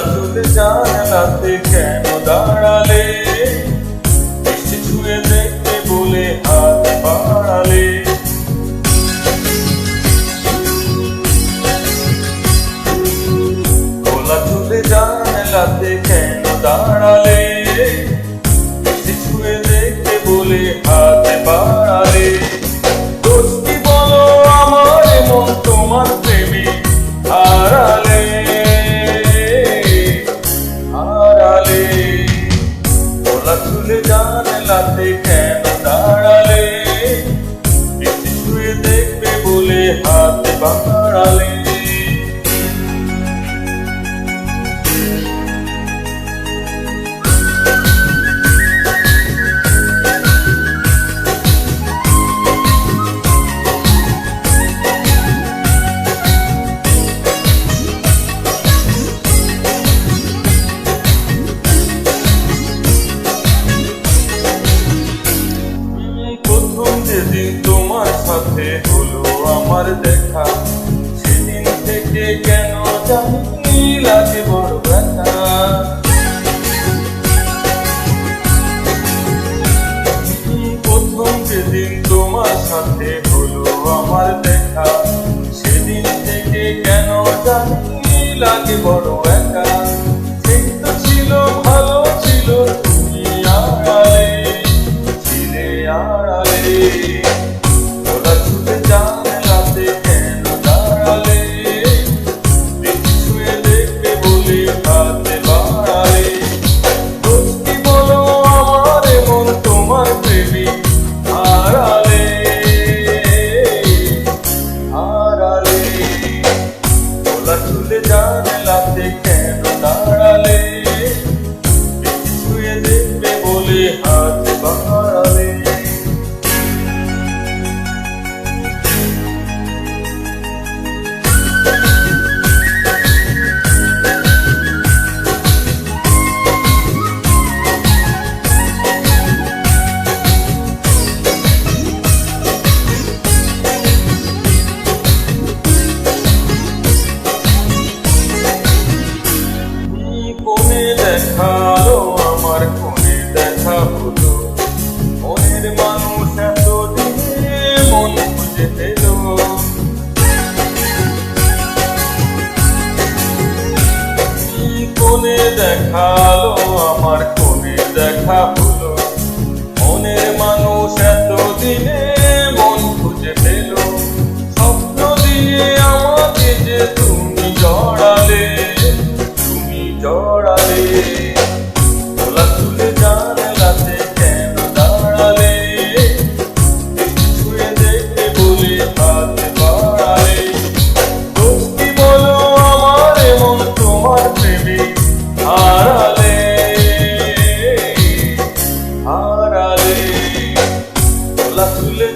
তুলে জানাতে কেন দাঁড়ালে? এসে ছুঁয়ে দেখতে বলে হাত বাড়ালে। খোলা তুলে জানাতে কেন দাঁড়ালে? প্রথম যেদিন তোমার সাথে হলো আমার দেখা থেকে কেন জানি লাগে বড় ব্যথা প্রথম যেদিন তোমার সাথে হলো আমার দেখা। সেদিন থেকে কেন জানি লাগে বড় একা কোনে দেখাল আমার কোনে দেখা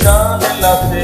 நான் எல்லாத்தே